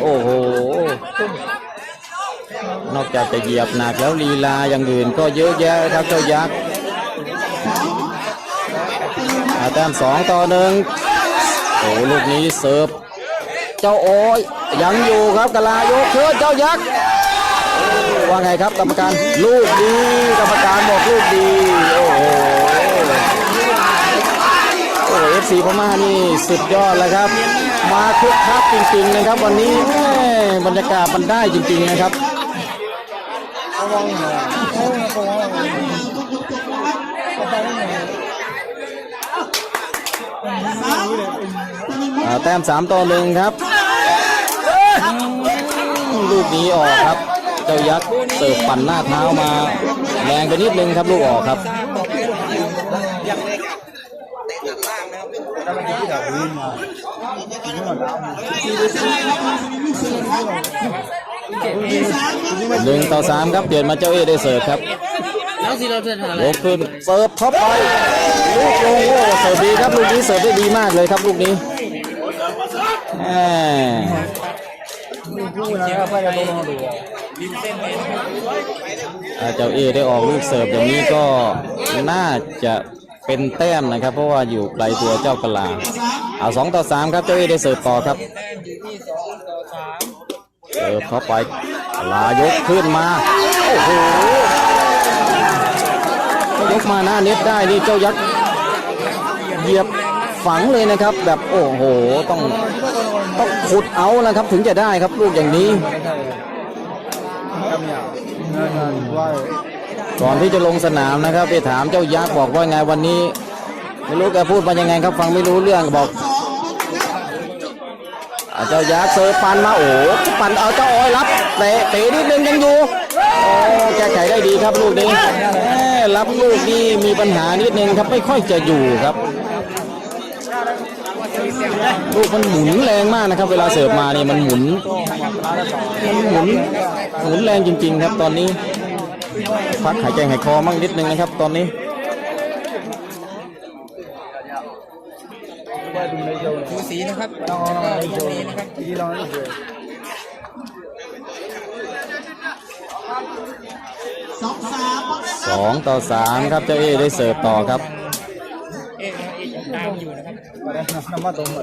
โอ้โห นอกจากจะเหยียบหนักแล้วลีลาอย่างอื่นก็เยอะแยะครับเจ้ายักษ์อาแต้มสองต่อหนึ่งโอ้ลูกนี้เสิร์ฟ เจ้าโอ้ยยังอยู่ครับกะลายกเชิญเจ้ายักษ์ว่าไงครับกรรมการลูกดีกรรมการบอกลูกดีโอ้โหโอ้เอฟซีพม่านี่สุดยอดเลยครับ มาคึกคักจริงๆนะครับ วันนี้แม่บรรยากาศมันได้จริง ๆนะครับแต้มสามต่อหนึ่งครับลูกนี้ออกครับ เจ้ายักษ์เสิร์ฟปั่นหน้าเท้ามาแรงไปนิดนึงครับลูกออกครับ หนึ่งต่อสามครับเปลี่ยนมาเจ้าเอได้เสิร์ฟครับแล้วสิเราจะทำอะไรยกขึ้นเสิร์ฟเข้าไปลูกลงโอ้เสิร์ฟดีครับลูกนี้เสิร์ฟได้ดีมากเลยครับลูกนี้แหมอ่าเจ้าเอได้ออกลูกเสิร์ฟอย่างนี้ก็น่าจะ เป็นแต้มนะครับ เพราะว่าอยู่ไกลตัวเจ้ากะลาเอาสองต่อสามครับเจ้าเอได้เสิร์ฟต่อครับเสิร์ฟเข้าไปกะลายกขึ้นมาโอ้โหถ้ายกมาหน้าเน็ตได้นี่เจ้ายักษ์เหยียบฝังเลยนะครับ แบบโอ้โหต้องต้องขุดเอานะครับ ถึงจะได้ครับลูกอย่างนี้ ก่อนที่จะลงสนามนะครับ ไปถามเจ้ายักษ์บอกว่าไงวันนี้ ไม่รู้แกพูดมายังไงครับฟังไม่รู้เรื่องบอกเจ้ายักษ์เซอร์ปันมาโอ้ปันเอาเจ้าออยรับเตะเตะนิดนึงยังอยู่โอ้แก้ไขได้ดีครับลูกนี้รับลูกนี้มีปัญหานิดนึงครับไม่ค่อยจะอยู่ครับลูกมันหมุนแรงมากนะครับ เวลาเสิร์ฟมานี่มันหมุนมันหมุนหมุนแรงจริง ๆ ครับตอนนี้ พักหายใจหายคอมั่งนิดนึงนะครับ ตอนนี้ดูสีนะครับแล้วก็ดูสีนะครับสองต่อสามครับเจ้าเอได้เสิร์ฟต่อครับ เอ๊ะเอ๊ะยังตามอยู่นะครับ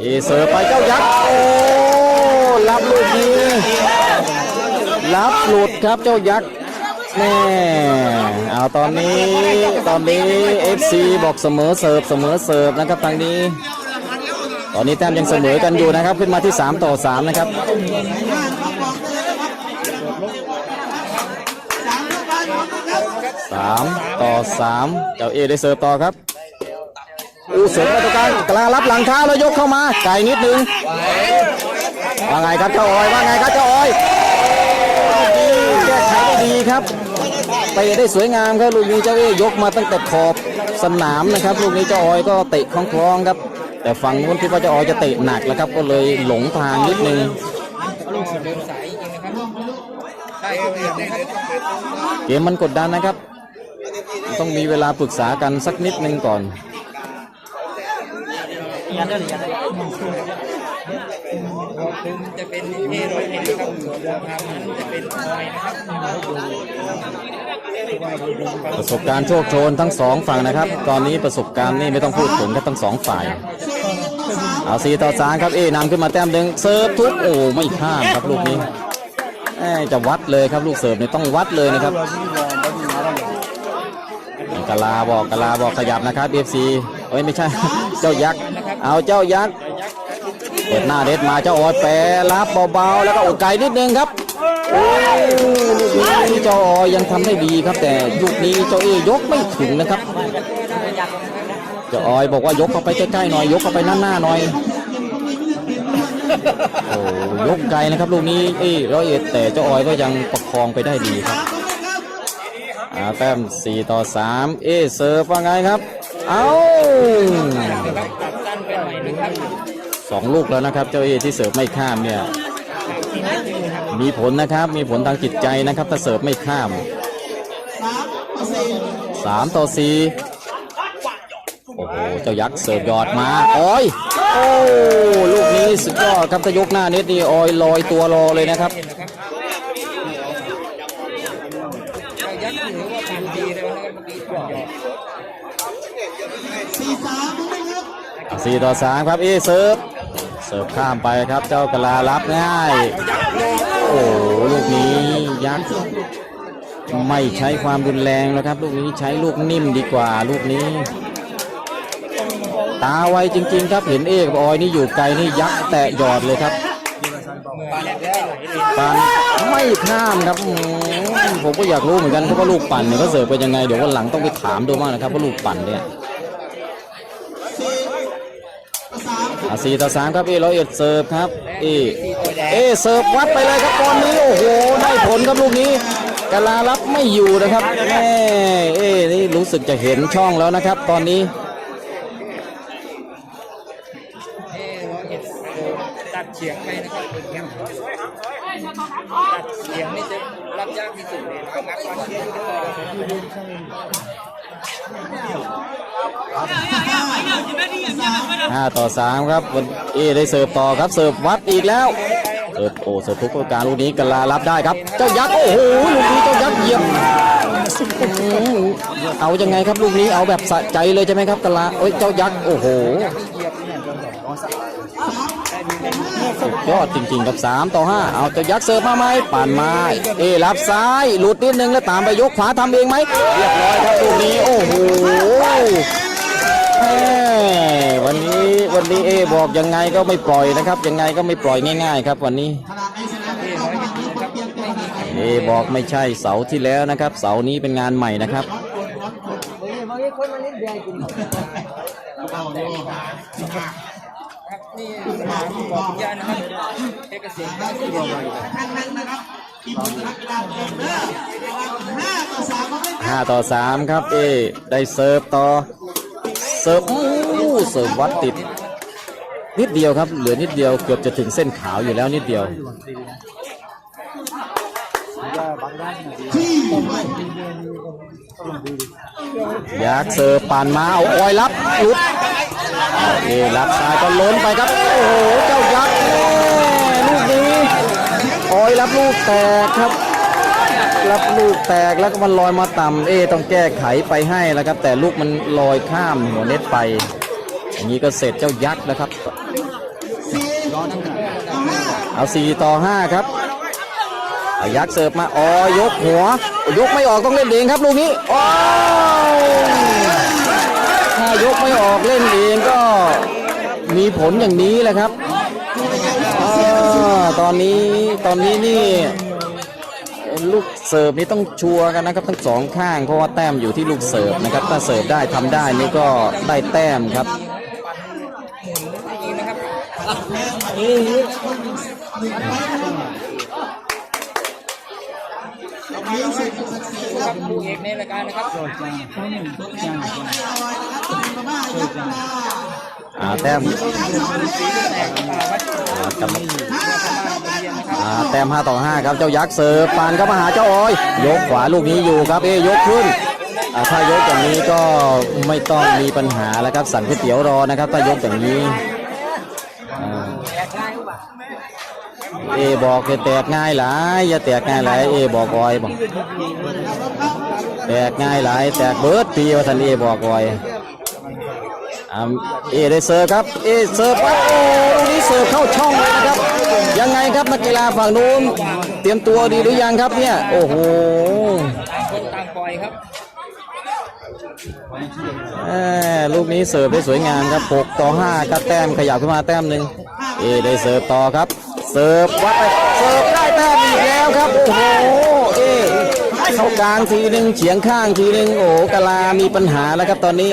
เอเสิร์ฟไปเจ้ายักษ์โอ้รับลูกนี้รับหลุดครับเจ้ายักษ์ แน่เอาตอนนี้ตอนนี้ FC บอกเสมอเสิร์ฟเสมอเสิร์ฟนะครับทางนี้ ตอนนี้แต้มยังเสมอกันอยู่นะครับ ขึ้นมาที่ 3 ต่อ 3 นะครับสามต่อสามเจ้าเอได้เสิร์ฟต่อครับอู้เสิร์ฟมาตรงกลางกลางรับหลังเท้าแล้วยกเข้ามาไกลนิดนึงว่าไงครับเจ้าออยว่าไงครับเจ้าออยแก้ไขได้ดีครับ เตะได้สวยงามครับลูกนี้เจ้าเอยกมาตั้งแต่ขอบสนามนะครับ ลูกนี้เจ้าออยก็เตะคล้องๆครับ แต่ฝั่งนู้นคิดว่าเจ้าออยจะเตะหนักแล้วครับ ก็เลยหลงทางนิดนึงเดินสายจริงเกมมันกดดันนะครับ ต้องมีเวลาปรึกษากันสักนิดนึงก่อน ถึงจะเป็นเอร้อยเอ็ดนะครับส่วทางนั้นจะเป็นออยนะครับประสบการณ์โชคโชนทั้งสองฝั่งนะครับ ตอนนี้ประสบการณ์นี่ไม่ต้องพูดถึงครับทั้งสองฝ่าย เอาสีต่อสามครับเอนำขึ้นมาแต้มหนึ่งเสิร์ฟทุกโอ้ไม่ข้ามครับลูกนี้จะวัดเลยครับลูกเสิร์ฟนี่ต้องวัดเลยนะครับกะลาบอกกะลาบอกขยับนะครับเอฟซีเอ้ยไม่ใช่ เจ้ายักษ์ เอาเจ้ายักษ์ เปิดหน้าเด็ดมาเจ้าออยแปรรับเบาๆแล้วก็อดไกลนิดนึงครับโอ้ลูกนี้เจ้าออยังทำได้ดีครับ แต่ลูกนี้เจ้าเอยกไม่ถึงนะครับเจ้าออยบอกว่ายกเข้าไปใกล้ๆหน่อยยกเข้าไปหน้าๆหน่อยโอ้ยกไกลนะครับลูกนี้เอ้ร้อยเอ็ดแต่เจ้าออยก็ยังประคองไปได้ดีครับอาแต้ม4ต่อ 3 เอเซิร์ฟว่าไงครับ เอ้า สองลูกแล้วนะครับ เจ้าเอที่เสิร์ฟไม่ข้ามเนี่ยมีผลนะครับมีผลทางจิตใจนะครับถ้าเสิร์ฟไม่ข้ามสามต่อสี่โอ้โหเจ้ายักษ์เสิร์ฟยอดมาออยโอ้ลูกนี้สุดยอดครับถ้ายกหน้าเน็ตนี่ออยลอยตัวรอเลยนะครับสี่ต่อสามครับเอเซิร์ฟ เสิร์ฟข้ามไปครับเจ้ากะลารับง่าย โอ้ลูกนี้ยักษ์ไม่ใช้ความรุนแรงแล้วครับ ลูกนี้ใช้ลูกนิ่มดีกว่าลูกนี้ ตาไวจริง ๆ ครับเห็นเอกออยนี่อยู่ไกลนี่ยักษ์แตะหยอดเลยครับปั่นไม่ข้ามครับผมก็อยากรู้เหมือนกันเพราะว่าลูกปั่นเนี่ยเขาเสิร์ฟเป็นยังไงเดี๋ยววันหลังต้องไปถามดูบ้างนะครับว่าลูกปั่นเนี่ยอะ สี่ต่อสามครับเอร้อยเอ็ดเสิร์ฟครับเอเอเสิร์ฟวัดไปเลยครับตอนนี้โอ้โหได้ผลครับลูกนี้กาลารับไม่อยู่นะครับแม่เอนี่รู้สึกจะเห็นช่องแล้วนะครับ ตอนนี้เอ้ร้อยเอ็ดตัดเฉียงไปนะ ห้าต่อสามครับวันเอได้เสิร์ฟต่อครับเสิร์ฟวัดอีกแล้วเสิร์ฟโอ้เสิร์ฟทุกประการลูกนี้กะลารับได้ครับ เจ้ายักษ์โอ้โหลูกนี้เจ้ายักษ์เยี่ยมเอายังไงครับลูกนี้เอาแบบสะใจเลยใช่ไหมครับกะลาเอ้ยเจ้ายักษ์โอ้โห สุดยอดจริงๆครับสามต่อห้าเอาจ้ายักเสิร์ฟมาไหมป่านมาเอรับซ้ายหลุดนิดนึงแล้วตามไปยกขวาทำเองไหมเรียบร้อยครับลูกนี้โอ้โหวันนี้วันนี้เอบอกยังไงก็ไม่ปล่อยนะครับ ยังไงก็ไม่ปล่อยง่ายๆ ครับวันนี้เอบอกไม่ใช่เสาที่แล้วนะครับ เสานี้เป็นงานใหม่นะครับครับ นี่สนามบอกคุณย่านะครับเอกสิทธิ์ได้ที่เดียวเลยห้าต่อสามครับเอได้เสิร์ฟต่อเสิร์ฟอู้เสิร์ฟวัดติด นิดเดียวครับเหลือนิดเดียวเกือบจะถึงเส้นขาวอยู่แล้วนิดเดียว อยากเสิร์ฟป่านมาเอาออยรับหลุดเอาเอรับซ้ายก็ล้นไปครับ โอ้โห เจ้ายักษ์ลูกนี้ออยรับลูกแตกครับ รับลูกแตกแล้วก็มันลอยมาต่ำเอต้องแก้ไขไปให้แล้วครับ แต่ลูกมันลอยข้ามหัวเน็ตไป อย่างนี้ก็เสร็จเจ้ายักษ์แล้วครับ เอาสี่ต่อห้าครับ ยักษ์เสิร์ฟมาอ๋อยกหัว ยกไม่ออกต้องเล่นเองครับลูกนี้โอ้ถ้ายกไม่ออกเล่นเองก็มีผลอย่างนี้แหละครับอตอนนี้ตอนนี้นี่ลูกเสิร์ฟนี่ต้องชัวร์กันนะครับ ทั้งสองข้างเพราะว่าแต้มอยู่ที่ลูกเสิร์ฟนะครับ ถ้าเสิร์ฟได้ทำได้นี่ก็ได้แต้มครับ จริงนะครับครับผู้เอกในรายการนะครับอ่าแต้มแตกมาวัดอ่ากำเรียนนะครับอ่าแต้ม5ต่อ5ครับเจ้ายักษ์เสิร์ฟปานเข้ามาหาเจ้าออย ยกขวาลูกนี้อยู่ครับเอยกขึ้นถ้ายกอย่างนี้ก็ไม่ต้องมีปัญหาแล้วครับสั่งก๋วยเตี๋ยวรอนะครับถ้ายกอย่างนี้ เอบอกจะแตกง่ายหลายอย่าแตกง่ายหลายเอบอกออยบอกแตกง่ายหลายแตกเบิร์ดปีว่าท่านเอบอกออยอ่าเอได้เสิร์ฟครับเอเสิร์ฟปั๊บโอ้ลูกนี้เสิร์ฟเข้าช่องเลยนะครับ ยังไงครับนักกีฬาฝั่งนู้นเตรียมตัวดีหรือยังครับเนี่ยโอ้โหต่างคนต่างปล่อยครับแหม่ลูกนี้เสิร์ฟได้สวยงามครับ 6 ต่อ 5 ครับแต้มขยับขึ้นมาแต้มหนึ่งเอได้เสิร์ฟต่อครับเสิร์ฟวัดไปเสิร์ฟได้แต้มอีกแล้วครับ โอ้โหเอเข้ากลางทีหนึ่งเฉียงข้างทีหนึ่งโอ้โหกะลามีปัญหาแล้วครับตอนนี้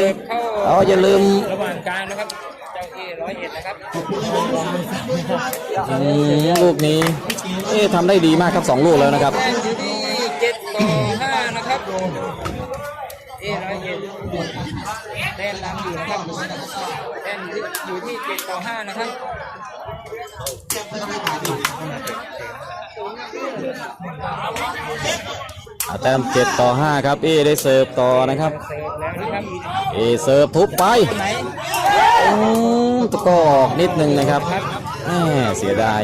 เอาอย่าลืมระหว่างกลางนะครับเจ้าเอร้อยเอ็ดนะครับอืมลูกนี้เอ๊ะทำได้ดีมากครับสองลูกแล้วนะครับแต้มอยู่ที่เจ็ดต่อห้านะครับเอร้อยเอ็ดแต้มนำอยู่นะครับแต้มอยู่ที่เจ็ดต่อห้านะครับอ่า แต้ม7ต่อ5ครับ เอได้เสิร์ฟต่อนะครับเสิร์ฟแล้วนะครับเอเสิร์ฟทุบไปตะกอออกนิดนึงนะครับแหมเสียดาย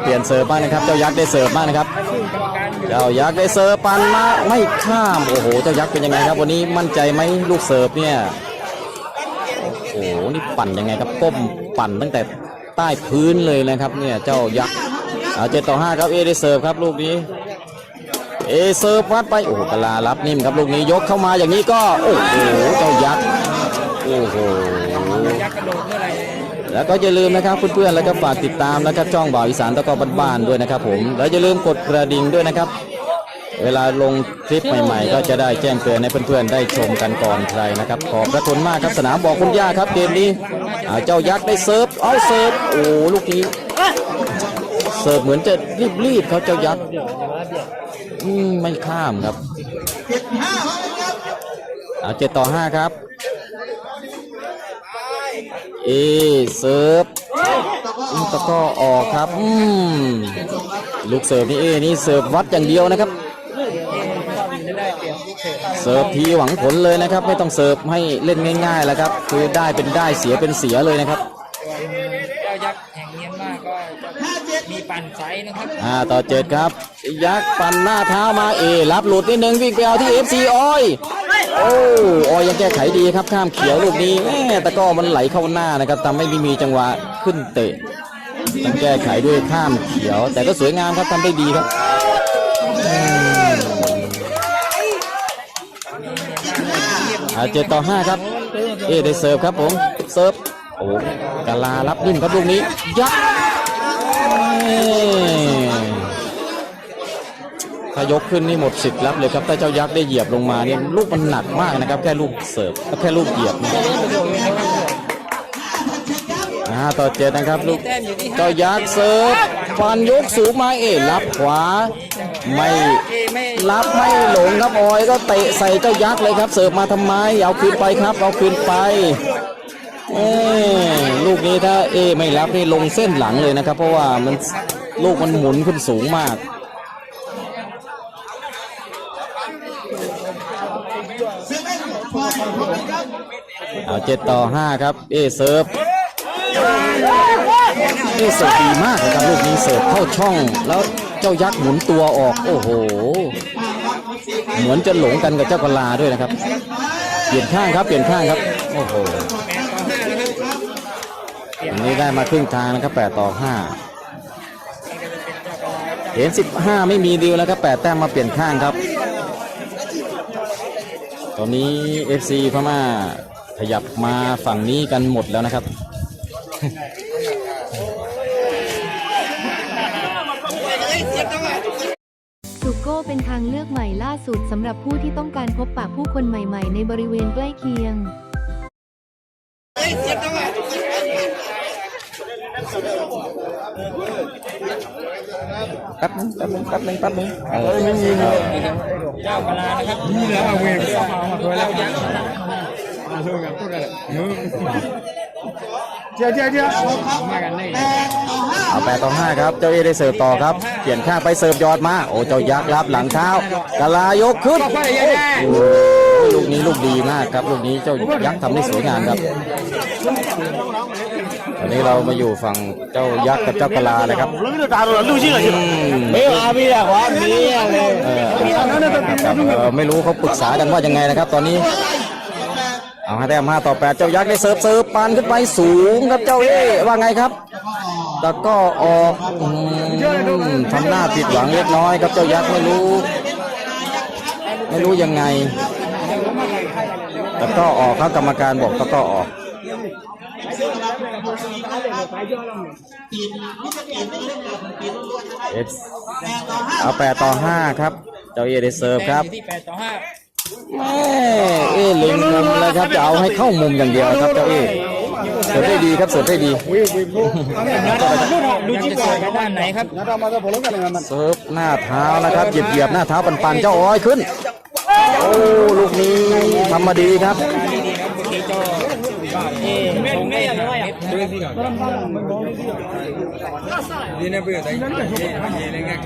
เปลี่ยนเสิร์ฟบ้างนะครับ เจ้ายักษ์ได้เสิร์ฟบ้างนะครับ เจ้ายักษ์ได้เสิร์ฟปันมาไม่ข้าม โอ้โห เจ้ายักษ์เป็นยังไงครับ วันนี้มั่นใจไหมลูกเสิร์ฟเนี่ย โอ้โหนี่ปั่นยังไงครับก้มปั่นตั้งแต่ใต้พื้นเลยนะครับ เนี่ยเจ้ายักษ์เอาเจ็ดต่อห้าครับเอได้เสิร์ฟครับลูกนี้เอเซิร์ฟวัดไปโอ้โหกลารับนิ่มครับลูกนี้ยกเข้ามาอย่างนี้ก็โอ้โหเจ้ายักษ์โอ้โหแล้วก็อย่าลืมนะครับเพื่อนๆแล้วก็ฝากติดตามนะครับช่องบ่าวอีสานตะกอบ้านๆด้วยนะครับผมแล้วอย่าลืมกดกระดิ่งด้วยนะครับ เวลาลงคลิปใหม่ ๆ ก็จะได้แจ้งเตือนให้เพื่อนๆได้ชมกันก่อนใครนะครับ ขอบพระคุณมากครับสนามบอกคุณย่าครับเกมนี้อ่าเจ้ายักษ์ได้เซิร์ฟเอาเซิร์ฟโอ้ลูกนี้เสิร์ฟเหมือนจะรีบๆเขาเจ้ายักษ์อืมไม่ข้ามครับเอาเจ็ดต่อห้าครับเอเซิร์ฟอืมตะกร้อออกครับ อืมลูกเสิร์ฟนี่เอนี่เสิร์ฟวัดอย่างเดียวนะครับจะได้ เปรียบลูกเตะเสิร์ฟทีหวังผลเลยนะครับ ไม่ต้องเสิร์ฟให้เล่นง่ายๆแล้วครับ คือได้เป็นได้เสียเป็นเสียเลยนะครับเจ้ายักษ์แห่งเมียนมาก็จะมีปั่นไซนะครับอ่าต่อเจ็ดครับ ยักษ์ปั่นหน้าเท้ามาเอรับหลุดนิดนึงวิ่งไปเอาที่ FC ออยโอ้ออยยังแก้ไขดีครับข้ามเขียวลูกนี้แม่ตะกร้อมันไหลเข้าหน้านะครับทำให้ไม่มีจังหวะขึ้นเตะต้องแก้ไขด้วยข้ามเขียว แต่ก็สวยงามครับทำได้ดีครับ อ่าเจ็ดต่อห้าครับเอได้เสิร์ฟครับผมเสิร์ฟโอ้กาลารับนิ่มครับลูกนี้ยักษ์เอ้ยถ้ายกขึ้นนี่หมดสิทธิ์รับเลยครับถ้าเจ้ายักษ์ได้เหยียบลงมาเนี่ยลูกมันหนักมากนะครับ แค่ลูกเสิร์ฟแค่ลูกเหยียบ นะอ่าต่อเจ็ดนะครับ ลูกแต้มอยู่ที่เจ้ายักษ์เสิร์ฟฟันยกสูงมาเอรับขวาไม่เอไม่รับไม่หลงครับออยก็เตะใส่เจ้ายักษ์เลยครับ เสิร์ฟมาทำไม เอาคืนไปครับเอาคืนไปเอ้ยลูกนี้ถ้าเอไม่รับนี่ลงเส้นหลังเลยนะครับ เพราะว่ามันลูกมันหมุนขึ้นสูงมากเอาเจ็ดต่อห้าครับ เอเซิร์ฟ เอเสิร์ฟดีมากนะครับลูกนี้เสิร์ฟเข้าช่อง แล้วเจ้ายักษ์หมุนตัวออก โอ้โห เหมือนจะหลงกันกับเจ้ากลาด้วยนะครับ เปลี่ยนข้างครับ เปลี่ยนข้างครับ โอ้โหอันนี้ได้มาครึ่งทางนะครับแปดต่อห้าเห็นสิบห้าไม่มีดีลแล้วครับแปดแต้มมาเปลี่ยนข้างครับ ตอนนี้ FC พม่าขยับมาฝั่งนี้กันหมดแล้วนะครับ สุโก้เป็นทางเลือกใหม่ล่าสุดสำหรับผู้ที่ต้องการพบปะผู้คนใหม่ ๆ ในบริเวณใกล้เคียง แป๊บนึงแป๊บนึงแป๊บนึงแป๊บนึงเออไม่มีเจ้ากะลานะครับนี่แล้วเอาเวรเข้ามาเอาตัวแล้วยักษ์เดี๋ยวเเดี๋ยวเดี๋ยวเดี๋ยวเอาแปดต่อห้าครับ เจ้าเอได้เสิร์ฟต่อครับ เปลี่ยนข้างไปเสิร์ฟยอดมา โอ้ เจ้ายักษ์รับหลังเท้ากะลายกขึ้นลูกนี้ลูกดีมากครับ ลูกนี้เจ้ายักษ์ทำได้สวยงามครับ ตอนนี้เรามาอยู่ฝั่งเจ้ายักษ์กับเจ้ากะลาเลยครับไม่รู้เขาปรึกษากันว่ายังไงนะครับ ตอนนี้ เอาให้แต้มห้าต่อแปดเจ้ายักษ์ได้เสิร์ฟเสิร์ฟปานขึ้นไปสูงครับเจ้าเอว่าไงครับตะก็ออกอืมทำหน้าผิดหวังเล็กน้อยครับเจ้ายักษ์ไม่รู้ ไม่รู้ยังไงตะก็ออกครับกรรมการบอกตะก็ออกเอฟเอาแปดต่อห้าครับ เจ้าเอได้เสิร์ฟครับแปดต่อห้า แม่เอ้เล็งมุมเลยครับจะเอาให้เข้ามุมอย่างเดียวครับเจ้าเอ้เสิร์ฟได้ดีครับเสิร์ฟได้ดี ดูที่เสิร์ฟด้านไหนครับ เสิร์ฟหน้าเท้านะครับเหยียบเหยียบหน้าเท้าปันๆเจ้าอ้อยขึ้น โอ้ลูกนี้ทำมาดีครับเมื่อกี้เจ้าเอคงได้เม็ดนี่นะ เบื่อใจเย็นเลยงัก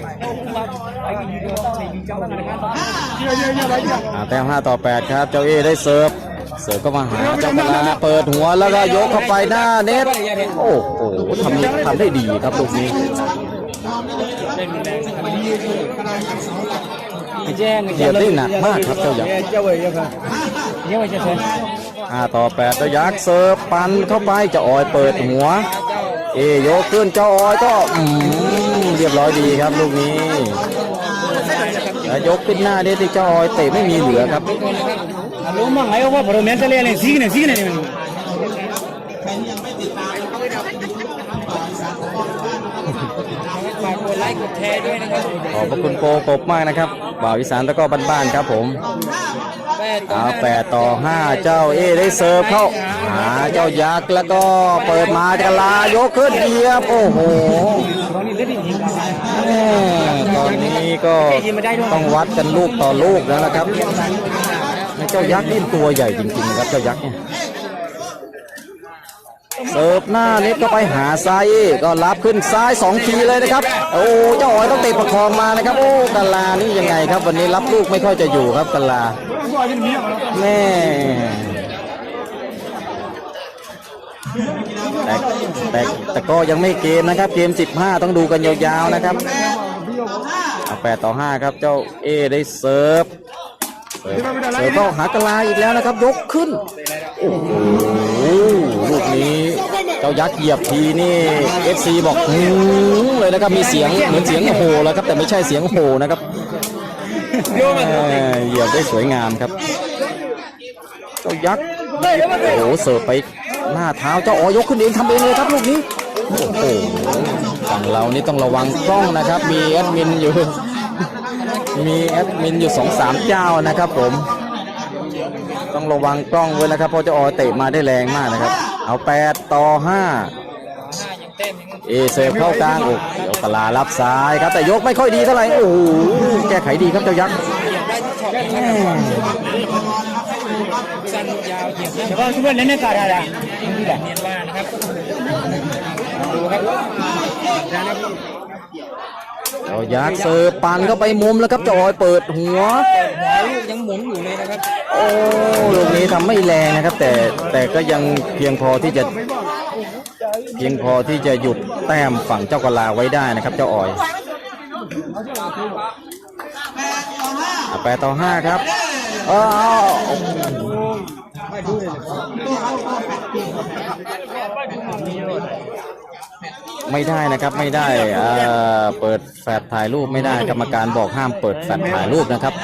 อ่าแต้มห้าต่อแปดครับ เจ้าเอได้เสิร์ฟ เสิร์ฟก็มาหาเจ้ากะลาเปิดหัวแล้วก็ยกเข้าไปหน้าเน็ต โอ้โหทำทำได้ดีครับลูกนี้แจ้งเหยียบได้หนักมากครับเจ้ายักษ์เจ้าเว้ยเจ้าค่ะเจ้าเจ้าห้าต่อแปดเจ้ายักษ์เสิร์ฟปันเข้าไปเจ้าออยเปิดหัว เอยกขึ้นเจ้าออยก็เรียบร้อยดีครับลูกนี้ยกขึ้นหน้าเน็ตที่เจ้าออยเตะไม่มีเหลือครับรู้มั้งไงว่าพอเราเน้นจะเล่นเลยซีกันซีกันเนี่ยฝากกดไลค์กดแชร์ด้วยขอบพระคุณโปกบมากนะครับ บ่าวอีสานตะกร้อบ้านๆครับผมอเอาแปดต่อห้าเจ้าเอได้เสิร์ฟเข้า หาเจ้ายักษ์แล้วก็เปิดมาจะลายกขึ้นเหยียบโอ้โหแม่ตอนนี้ก็ต้องวัดกันลูกต่อลูกแล้วนะครับเจ้ายักษ์นี่ตัวใหญ่จริงๆครับเจ้ายักษ์เนี่ยเสิร์ฟหน้าเน็ตก็ไปหาซ้ายก็รับขึ้นซ้ายสองทีเลยนะครับ โอ้เจ้าอ๋อยต้องเตะประคองมานะครับ โอ้กาลานี่ยังไงครับ วันนี้รับลูกไม่ค่อยจะอยู่ครับกาลาแม่ แต่แต่แต่ก็ยังไม่เกมนะครับเกม 15 ต้องดูกันยาวๆนะครับเอา8ต่อ5ครับเจ้าเอได้เซิร์ฟเสิร์ฟเสิร์ฟเข้าหากลาอีกแล้วนะครับ ยกขึ้นโอ้โหลูกนี้เจ้ายักษ์เหยียบทีนี่ FC บอกหืมเลยนะครับมีเสียงเหมือนเสียงโหแล้วครับแต่ไม่ใช่เสียงโหนะครับเอ่อเหยียบได้สวยงามครับ เจ้ายักษ์โอ้โหเสิร์ฟไป หน้าเท้าเจ้าอ๋อยกขึ้นเองทำเองเลยครับลูกนี้โอ้โหฝั่งเรานี่ต้องระวังกล้องนะครับ มีแอดมินอยู่ มีแอดมินอยู่สองสามเจ้านะครับผม ต้องระวังกล้องไว้นะครับเพราะเจ้าอ๋อเตะมาได้แรงมากนะครับ เอาแปดต่อห้าห้ายังเต้นยังเอเสิร์ฟเข้ากลางอกเดี๋ยวกะลารับซ้ายครับแต่ยกไม่ค่อยดีเท่าไหร่โอ้โหแก้ไขดีครับเจ้ายักษ์ได้ทุกช็อตนะครับสั้นยาวเหยียบได้แต่ว่าทุกคนเล่นในกา รอะไรเนียนว่านะครับดูครับเจ้ายักษ์เสิร์ฟปันเข้าไปมุมแล้วครับเจ้าออยเปิดหัว หัวลูกยังหมุนอยู่เลยนะครับโอ้ลูกนี้ทำไม่แรงนะครับ แต่แต่ก็ยังเพียงพอที่จะ เพียงพอที่จะหยุดแต้มฝั่งเจ้ากลาไว้ได้นะครับ เจ้าออยแปดต่อห้าครับ เออเอา ไม่ได้นะครับไม่ได้เอ่อเปิดแฟลชถ่ายรูปไม่ได้กรรมการบอกห้ามเปิดแฟลชถ่ายรูปนะครับ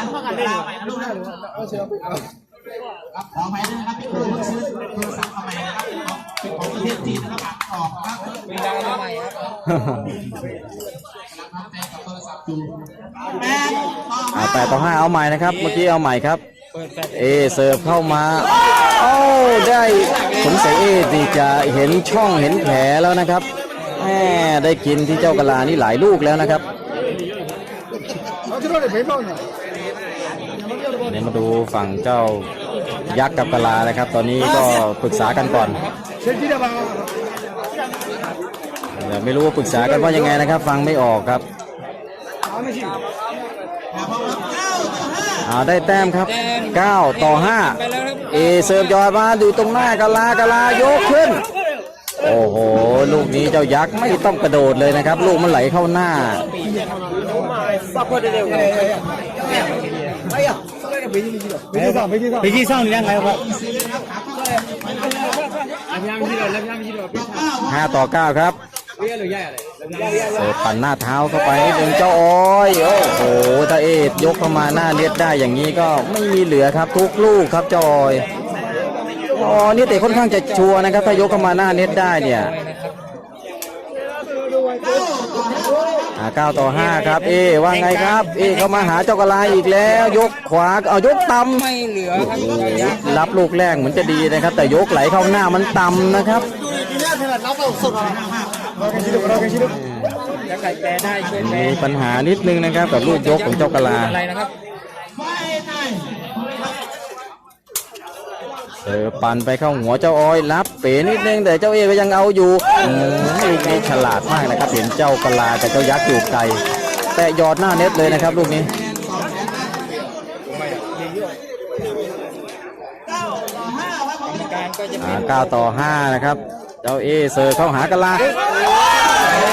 เวลาใหม่ครับอ่าแปดต่อห้าเอาใหม่นะครับ เมื่อกี้เอาใหม่ครับ เอเสิร์ฟเข้ามาโอ้ได้สงสัยเอที่จะเห็นช่องเห็นแผลแล้วนะครับ แหมได้กินที่เจ้ากะลานี่หลายลูกแล้วนะครับเดี๋ยวมาดูฝั่งเจ้ายักษ์กับกะลานะครับ ตอนนี้ก็ปรึกษากันก่อนเดี๋ยวไม่รู้ว่าปรึกษากันว่ายังไงนะครับ ฟังไม่ออกครับอ่าได้แต้มครับ 9 ต่อ5ไปแล้วครับเอเสิร์ฟยอดมาอยู่ตรงหน้ากะลากะลายกขึ้น โอ้โห ลูกนี้เจ้ายักษ์ไม่ต้องกระโดดเลยนะครับ ลูกมันไหลเข้าหน้าไปที่ซ่องนี่ยังไงครับ5ต่อ 9 ครับเสิร์ฟปั่นหน้าเท้าเข้าไปนินึงเจ้าอ้อย โอ้โหถ้าเอ็ดยกเข้ามาหน้าเน็ตได้อย่างนี้ก็ไม่มีเหลือครับทุกลูกครับเจ้าอ้อย อ๋อนี่เตะค่อนข้างจะชัวร์นะครับ ถ้ายกเข้ามาหน้าเน็ตได้เนี่ยอ่า9ต่อ5ครับ เอว่าไงครับ เอเข้ามาหาเจ้ากะลาอีกแล้ว ยกขวาเอายกต่ำไม่เหลือครับเจ้ายักษ์รับลูกแรกเหมือนจะดีนะครับ แต่ยกไหลเข้าหน้ามันต่ำนะครับจะไก่แปรได้ช่วยแปรมีปัญหานิดนึงนะครับกับลูกยกของเจ้ากะลา อะไรนะครับ เออปั่นไปเข้าหัวเจ้าอ้อยรับเป๋นิดนึงแต่เจ้าเอก็ยังเอาอยู่มลูกนี้ฉลาดมากนะครับเห็นเจ้ากลาแต่เจ้ายักษ์อยู่ไกลแต่ยอดหน้าเน็ตเลยนะครับลูกนี้กรรมการก็จะเป็อ่าน9ต่อ5นะครับ เจ้าเอเสิร์เข้าหากลา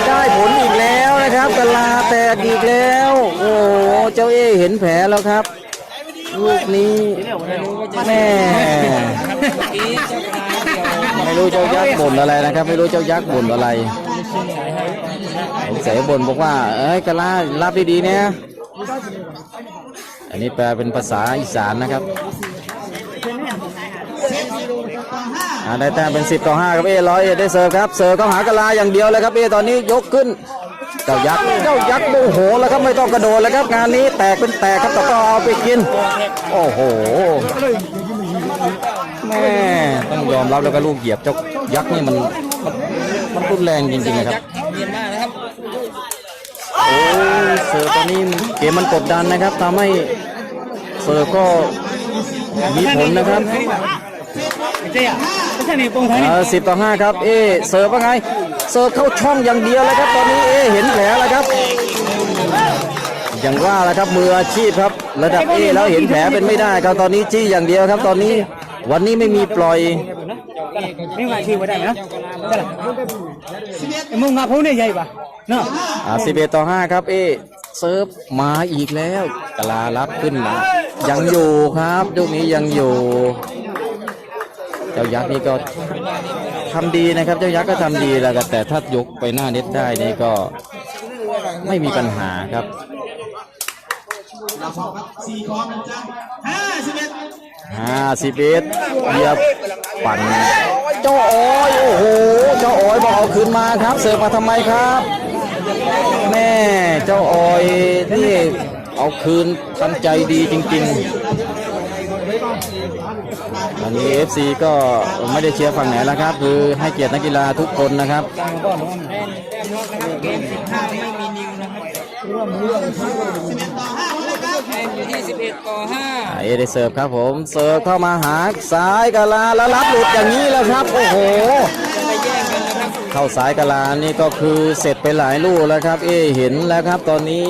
ได้ผลอีกแล้วนะครับกลาแตกอีกแล้ว โอ้เจ้าเอเห็นแผลแล้วครับ ลูกนี้แม่ไม่รู้เจ้ายักษ์บ่นอะไรนะครับ ไม่รู้เจ้ายักษ์บ่นอะไรสงสัยบ่นบอกว่า เอ้ยกะลารับดีๆเนี่ยอันนี้แปลเป็นภาษาอีสานนะครับได้แต้มเป็น 10 ต่อ 5 ครับเอร้อยเอได้เสิร์ฟครับ เสิร์ฟเข้าหากะลาอย่างเดียวเลยครับเอตอนนี้ยกขึ้น เจ้ายักษ์เจ้ายักษ์โมโหแล้วครับไม่ต้องกระโดดแล้วครับงานนี้แตกเป็นแตกครับแต่ก็เอาไปกิน โอ้โหแม่ต้องยอมรับแล้วก็ลูกเหยียบเจ้ายักษ์นี่มันมันรุนแรงจริงๆนะครับโอ้เสิร์ฟตอนนี้เกมมันกดดันนะครับทำให้เสิร์ฟก็มีผลนะครับ สิบต่อห้าครับ เอเสิร์ฟว่าไง เสิร์ฟเข้าช่องอย่างเดียวเลยครับ ตอนนี้เอเห็นแผลแล้วครับ อย่างว่าแหละครับมืออาชีพครับ ระดับเอแล้วเห็นแผลเป็นไม่ได้ครับตอนนี้จี้อย่างเดียวครับ ตอนนี้วันนี้ไม่มีปล่อยนี่ว่าชื่อว่าได้นะได้ละมึงงาพูเนี่ยใหญ่ปะเนาะอ่าสิบเอ็ดต่อห้าครับ เอเซิร์ฟมาอีกแล้วกลารับขึ้นมายังอยู่ครับลูกนี้ยังอยู่ เจ้ายักษ์นี่ก็ทำดีนะครับ เจ้ายักษ์ก็ทำดีแล้วก็แต่ถ้ายกไปหน้าเน็ตได้นี่ก็ไม่มีปัญหาครับห้าสิบเอ็ดเหยียบปั่นเจ้าออยโอ้โหเจ้าออยบอกเอาคืนมาครับ เสิร์ฟมาทำไมครับแม่เจ้าออยนี่เอาคืนทันใจดีจริง ๆ อันนี้ FC ก็ไม่ได้เชียร์ฝั่งไหนแล้วครับ คือให้เกียรตินักกีฬาทุกคนนะครับแต้มแต้มเกมสิบห้าไม่มีนิวนะครับแต้มอยู่ที่สิบเอ็ดต่อห้าเอได้เสิร์ฟครับผมเสิร์ฟเข้ามาหาซ้ายกะลาแล้วรับหลุดอย่างนี้แล้วครับ โอ้โหจะไปแย่งกันนะครับเข้าสายกะลานี่ก็คือเสร็จไปหลายลูกแล้วครับ เอเห็นแล้วครับตอนนี้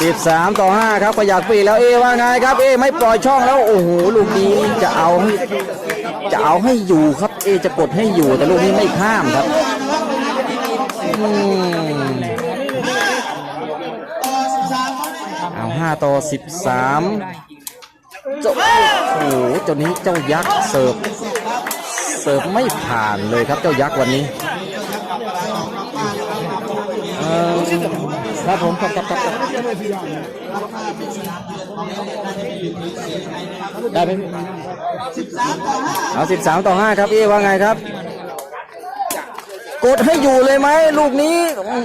13 ต่อ 5 ครับขยักปีแล้วเอว่าไงครับเอไม่ปล่อยช่องแล้วโอ้โหลูกนี้จะเอาให้จะเอาให้อยู่ครับเอจะกดให้อยู่แต่ลูกนี้ไม่ข้ามครับอืมเอา5ต่อ 13จ้าโอ้โหเจ้านี้เจ้ายักษ์เสิร์ฟเสิร์ฟไม่ผ่านเลยครับเจ้ายักษ์วันนี้ ครับผมครับครับครับครับได้ไหมเอาสิบสามต่อห้าครับเอว่าไงครับ กดให้อยู่เลยไหมลูกนี้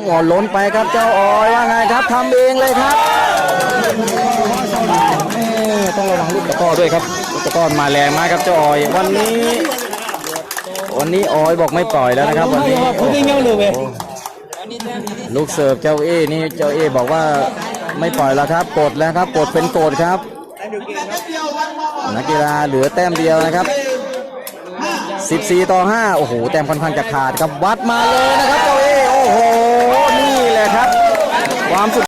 หัวล้นไปครับเจ้าออยว่าไงครับทำเองเลยครับเอ้ยต้องระวังลูกตะกร้อด้วยครับลูกตะกร้อมาแรงมากครับเจ้าออยวันนี้วันนี้ออยบอกไม่ปล่อยแล้วนะครับวันนี้ ลูกเสิร์ฟเจ้าเอนี่เจ้าเอบอกว่าไม่ปล่อยแล้วครับกดแล้วครับกดเป็นโกดครับนักกีฬาเหลือแต้มเดียวนะครับ 14 ต่อ 5 โอ้โห แต้มค่อนข้างจะขาดครับ วัดมาเลยนะครับเจ้าเอโอ้โห นี่แหละครับ ความสุด